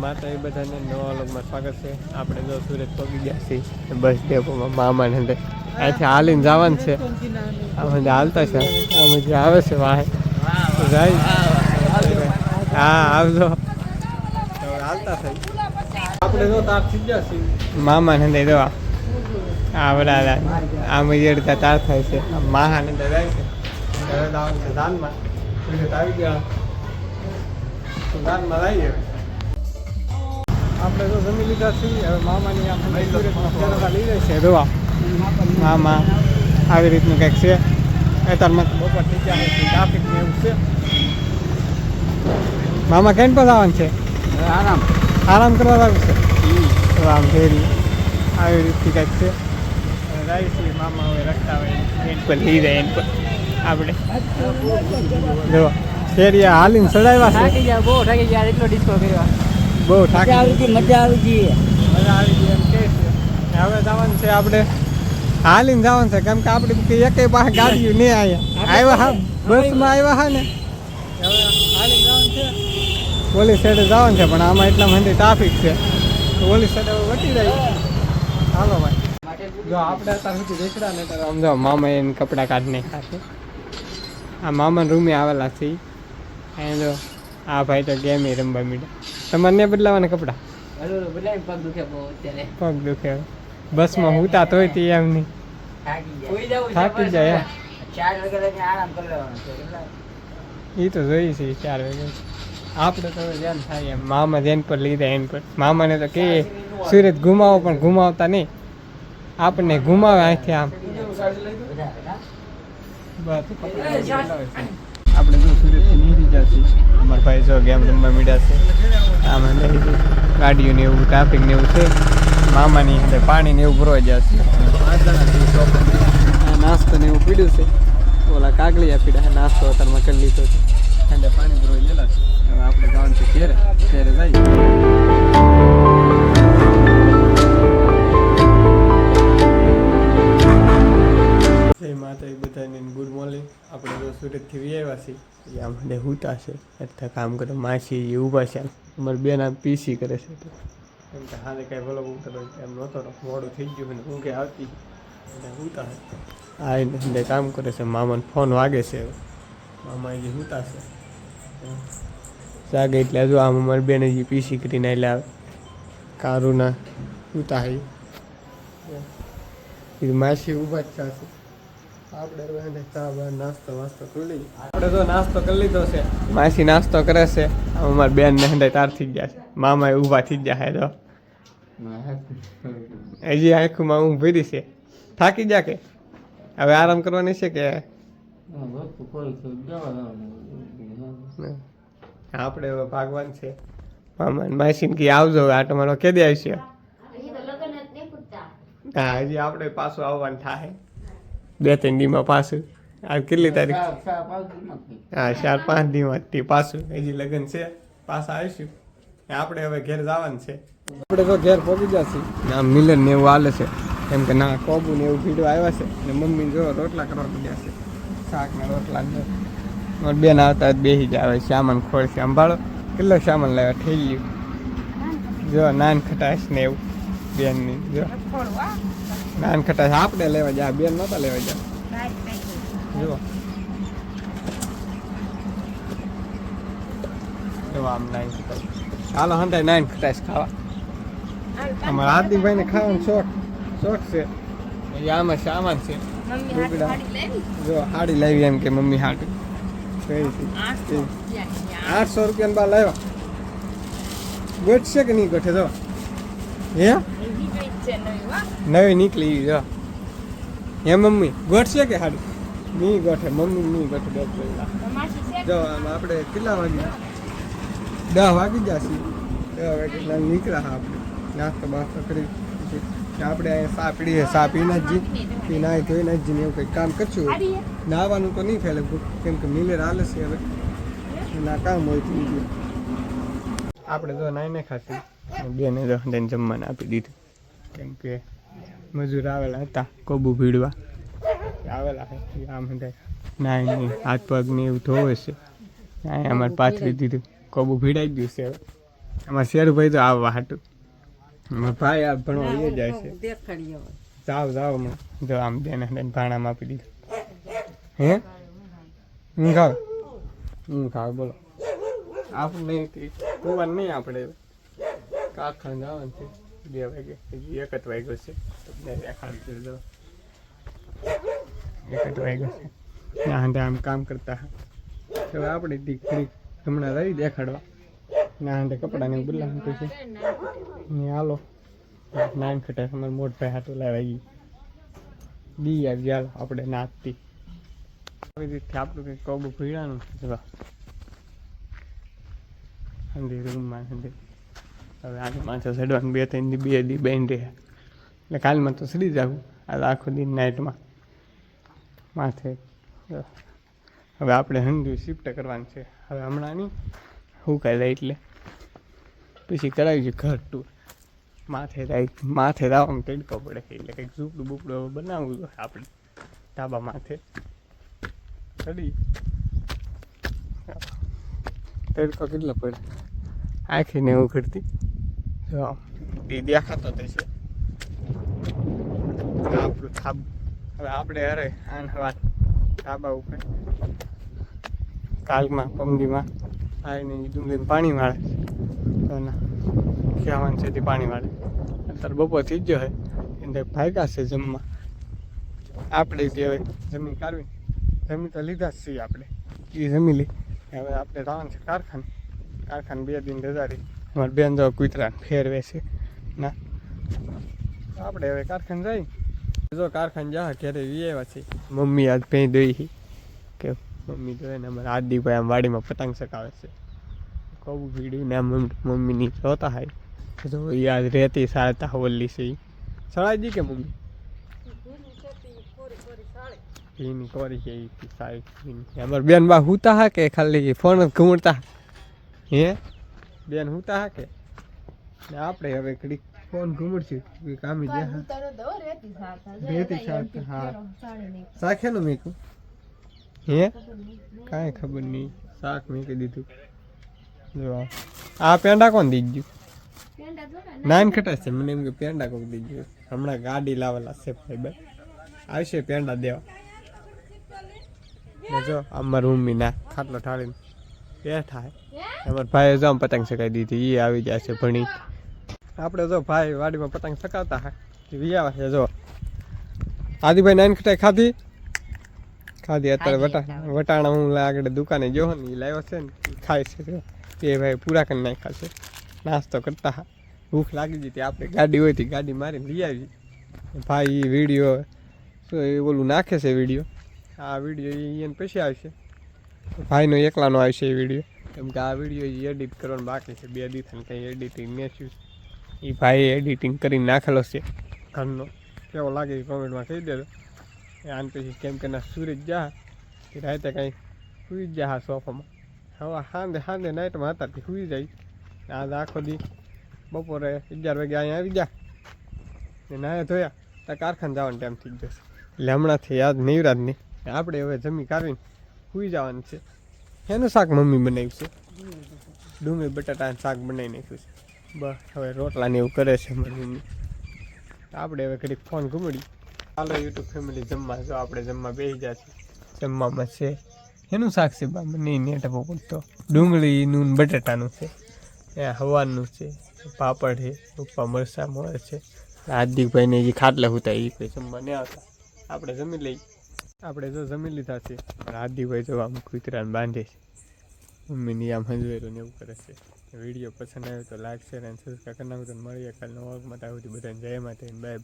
માતા એ બધાને નવા લોકમાં સ્વાગત છે. આપણે જો સુરત પગી ગયા છીએ બસ ડેપોમાં મામાને અંદર. અહીંથી હાલીને જવાનું છે. આમાં હાલતા છે. આમાં જે આવે છે વાહે. જાય. હા, આવજો. હાલતા થઈ આપણે જો તાર થઈ છીએ. મામાને અંદર દેવા આ બધા આમ ઈયડતા તાર થાય છે. માહાને અંદર જાય છે. છે ધાનમાં. આવી ગયા. સુધારમાં લાવીએ આપણે તો જમી લીધા છીએ. હવે મામાની આપણે લઈ જાય છે જોવા મામા આવી રીતનું કંઈક છે. અત્યારમાં બપોર થઈ ગયા છે ટ્રાફિક ને એવું છે. મામા કેમ પર આવવાનું છે? આરામ. આરામ કરવા આવ્યું છે? આમ ફેરી આવી રીતથી કંઈક છે. જાય મામા હવે રખતા હોય એન પર લઈ જાય એન પર. આપણે. જો ફેરિયા હાલીને ચડાવ્યા છે. બહુ થાકી ગયા એટલો ડિસ્કો કર્યો. બહુ થાકી આવી ગઈ મજા આવી ગઈ. મજા આવી ગઈ એમ કે હવે જવાનું છે આપણે હાલીને જવાનું છે કેમ કે આપણે એકેય પાસે ગાડીઓ નહીં આવ્યા આવ્યા હા બસમાં આવ્યા હા ને. હવે હાલીને જવાનું છે. ઓલી સાઈડે જવાનું છે પણ આમાં એટલા મંદી ટ્રાફિક છે. તો ઓલી સાઈડે વટી રહી. હાલો ભાઈ. જો આપણે અત્યાર સુધી દેખડા ને ત્યારે સમજાવ મામા એને કપડાં કાઢી નાખ્યા છે. આ મામાના રૂમે આવેલા છે. અહીંયા જો આ ભાઈ તો ગેમ રમવા મીડા તમારે ને બદલાવાના કપડાં? પગ દુખે બહુ અત્યારે. પગ દુખે. બસમાં હુતા તોય તે એમ નહીં. થાકી જાય ચાર વાગે આરામ કરી લેવાનો એ તો જોઈ છે ચાર વાગે. આપણે તો ધ્યાન થાય એમ. મામા જેન પર લીધા એન પર મામાને તો કે સુરત ગુમાવો પણ ગુમાવતા નહીં. આપણને ગુમાવે અહીંથી આમ. આપણે જો જશે અમારા ભાઈ જો ગેમ રમવા મીડ્યા છે. આમાં નહીં ગાડીઓ ને એવું ટ્રાફિક ને એવું છે. મામાની અંદર પાણી ને એવું ભરવા જશે. નાસ્તો ને એવું પીડ્યું છે. ઓલા કાગળિયા પીડા નાસ્તો અત્યારમાં કરી લીધો છે. અને પાણી ભરવા ગયેલા છે. આપણે જવાનું છે ઘેરે. ઘેરે જઈએ. આપણે તો સુરતથી આવ્યા છીએ. આમ મને હુતા છે. એટલે કામ કરે, માસી એ ઊભા છે. અમારી બેન આમ પીસી કરે છે. કેમ કે હાલે કાંઈ ભલો ઉતરો એમ નહોતો મોડું થઈ ગયું ને ઊંઘે આવતી એટલે હુતા છે. આવીને કામ કરે છે. મામાને ફોન વાગે છે. મામા હજી હુતા છે. જાગે એટલે હજુ આમ અમારી બેન હજી પીસી કરીને એટલે આવે કારુના હુતા હઈ એ માસી ઊભા જ થશે આપણે નાસ્તો વાસ્તો કરી આપણે તો નાસ્તો કરી લીધો છે. માસી નાસ્તો કરે છે. અમારી બેન ને હંડે તાર થઈ ગયા છે. મામા ઊભા થઈ ગયા છે તો હજી આંખમાં ઊંઘ ભરી છે. થાકી જા કે? હવે આરામ કરવાની છે કે? આપણે હવે ભાગવાન છે. મામા માસીને કી આવજો હવે આટો મારો કે દે આવશે હા હજી આપણે પાછું આવવાનું થાય. બે ત્રણ દીમાં પાછું. આ કેટલી તારીખ? હા ચાર પાંચ દીમાં થી પાછું હજી લગ્ન છે. પાછા આવીશું. આપણે હવે ઘેર જવાનું છે. આપણે તો ઘેર પહોંચી જશે ના મિલન ને એવું હાલે છે. એમ કે ના કોબુ ને એવું ભીડો આવ્યા છે. ને મમ્મી જો રોટલા કરવા મળ્યા છે. શાક ને રોટલા ને બેન આવતા જ બેસી જાય. હવે સામાન ખોલશે સંભાળો કેટલો સામાન લાવ્યા? થઈ ગયું જો નાન ખટાશ ને એવું. બેનની જો. નાન ખટાશ આપણે લેવા જા બેન નહોતા લેવા જા. જો. આમ નાન ખટાશ હાલો હંધાય નાન ખટાશ ખાવા. અમારા હાર્દિકભાઈ ને ખાવાનો શોખ શોખ છે. આમાં સામાન છે. જો હાડી લાવી એમ કે મમ્મી હાડી આઠસો રૂપિયા બા લાવ્યો. ગોઠશે કે નહીં ગોઠે જો. હે? નવી નીકળી જો હે. મમ્મી ગોઠશે કે હાડી? નહીં ગોઠે મમ્મી નહીં ગોઠે પેલા જો આમ આપણે કેટલા વાગ્યા દસ વાગી જશે. દસ વાગે નીકળ્યા હા આપણે. નાસ્તો બાસ્તો કરી આપણે અહીંયા સા પીડીએ સા પીને જ જી. નાહી ધોઈને જ જઈને એવું કંઈક કામ કરશું નાહવાનું તો નહીં ફેલે કેમ કે મિલેર હાલે છે હવે. ના કામ હોય તો ઈ. આપણે તો નાઈને ને ખાસી બેને તેને આપી દીધું. કેમ કે મજૂર આવેલા હતા કોબુ ભીડવા. આવેલા છે આમ નાય નહીં હાથ પગ ને એવું ધોવે છે. નાય અમારે પાથરી દીધું. કોબુ ભીડાઈ ગયું છે અમારે શેરભાઈ તો આવવા હાટું. અમારા ભાઈ આ ભણવા એ જાય છે. જાવ જાવ જો આમ બેને ભાણામાં આપી દીધું. હે? હું ખાવ હું ખાવ બોલો. આપણે કુવાર નહીં આપણે કાખણ જવાનું છે. બે વાગે. એક જ વાગ્યો છે. તમને એક જ વાગ્યો છે. હાંડે આમ કામ કરતા આપણે દીકરી હમણાં રહી દેખાડવા. ના હાંડે કપડાને એવું બદલાવાનું પછી ને હાલો. નાન ખટા અમારે મોટ ભાઈ હાટું લાવી ગઈ દી આવી ચાલો આપણે નાચતી. આવી રીતે આપણું કંઈક કબું ભીડાનું જવા રૂમ રૂમમાં અંધેર હવે આજે માથે ચડવાનું બે ત્રણ દી બે દી બેન રહે. એટલે કાલમાં તો સડી જાવું આ આખો દિન નાઇટમાં માથે. હવે આપણે હંધુ શિફ્ટ કરવાનું છે. હવે હમણાં નહીં શું કાંઈ એટલે? પછી કરાવી છે ઘર ટૂર માથે રાઈ, માથે રાવામાં તડકો પડે એટલે કંઈક ઝૂપડું બૂપડું બનાવવું જોઈએ આપણે. ધાબા માથે. ચડી તડકો કેટલો પડે? આખીને એવું કરતી એ દેખાતો તો છે આપણું થાબ. હવે આપણે અરે આન હવા ધાબા ઉપર. કાલમાં પમડીમાં આવીને ડુંગળીને પાણી વાળે. તો ના કહેવાનું છે તે પાણી વાળે. અત્યારે બપોર થઈ ગયો હોય એને ભાગ્યા છે જમવા. આપણે જે હવે જમીન કાઢવી. જમીન તો લીધા જ છીએ આપણે. એ જમી લઈ હવે આપણે જવાનું છે કારખાને. કારખાને બે દિન રજા રહી. અમારે બેન જો કૂતરાને ફેરવે છે. ના. આપણે હવે કારખાને જઈ જો કારખાને જા વી આવ્યા છે. મમ્મી આજ પેં દઈ કે મમ્મી તો એને અમારા આદિભાઈ આમ વાડીમાં પતંગ ચકાવે છે. કહું ભીડ્યું ને આમ મમ્મીની જોતા હાય. તો આજ રહેતી સાળતા ઓલી છે ઈ. સળાજી કે મમ્મી? એની કોરી છે સારી. અમાર બેન બા હુતા હા કે ખાલી ફોન જ ઘૂમડતા હે? બેન હું તા કે ને આપણે હવે ઘડીક ફોન ઘૂમડશું કે કામી દે હા રેતી સાત હા. શાખેનું મેકું? હે? કાંઈ ખબર નહીં. શાક મેકી દીધું. જો આ. પેંડા કોણ દીધ ગયું? નાન ખટા છે મને એમ કે પેંડા કોક દી ગયું. હમણાં ગાડી લાવેલા છે ભાઈ આવશે પેંડા દેવા. જો અમારી મમ્મી ના ખાટલો ઠાળીને બેઠા હે અમારા ભાઈએ જો પતંગ ચકાવી દીધી એ આવી છે ભણી. આપણે જો ભાઈ વાડીમાં પતંગ ચકાવતા હા વિયાવા છે જો. આદિભાઈ નાઈન ખટાઈ ખાધી? ખાધી અત્યારે વટા વટાણા હું આગળ દુકાને જો ને એ લાવ્યો છે ને ખાય છે. એ ભાઈ પૂરા કરી નાખ્યા છે. નાસ્તો કરતા હા. ભૂખ લાગી ગઈ હતી આપણે ગાડી હોય હતી ગાડી મારીને લઈ આવી. ભાઈ એ વીડિયો શું એ ઓલું નાખે છે વીડિયો. આ વીડિયો એને પછી આવશે. ભાઈનો એકલાનો આવશે એ વીડિયો. કેમ કે આ વીડિયો એડિટ કરવાનું બાકી છે. બે દી થઈને કંઈ એડિટિંગ મેચ્યું એ ભાઈ એડિટિંગ કરીને નાખેલો છે ઘરનો. કેવો લાગે એ કોમેન્ટમાં કહી દેજો. આન પછી કેમ કે ના સૂરજ જા. એ રાતે કાંઈ સુઈ જ જા સોફામાં. હવે સાંજે સાંજે નાઇટમાં હતા તે સુઈ જાય. આજ આખો દી બપોરે અગિયાર વાગે અહીંયા આવી જા. ને નાયા ધોયા. ત્યાં કારખાને જવાનો ટાઈમ થઈ જશે એટલે હમણાંથી યાદ નિવરાજ નહીં આપણે હવે જમી કાઢીને સુઈ જવાનું છે. એનું શાક મમ્મી બનાવ્યું છે. ડુંગળી બટાટાનું શાક બનાવી નાખ્યું છે. બસ, હવે રોટલાને એવું કરે છે મારી મમ્મી આપણે હવે ઘડીક ફોન ઘૂમડી ચાલો, યુટ્યુબ ફેમિલી જમવા જો આપણે જમવા બેસી જશે જમવામાં છે, એનું શાક છે બા મને નહીં ટપો પડતો ડુંગળીનું બટાટાનું છે. એ હવાનું છે, પાપડ છે ઉપા મરસા મળે છે. હાર્દિકભાઈને જે ખાટલા હોતા એ કોઈ જમવા નહીં આવતા આપણે જમી લઈ આપણે તો જમી લીધા છે. પણ હાર્દિકભાઈ જો આમ કૂતરાને બાંધે છે. મમ્મીની આમ હંજવેરું ને એવું કરે છે. વીડિયો પસંદ આવ્યો તો લાઈક શેર અને સબસ્ક્રાઈબ કરી નાખો તો મળીએ કાલનો વર્ગમાં ત્યાં સુધી બધાને જય માતા બાય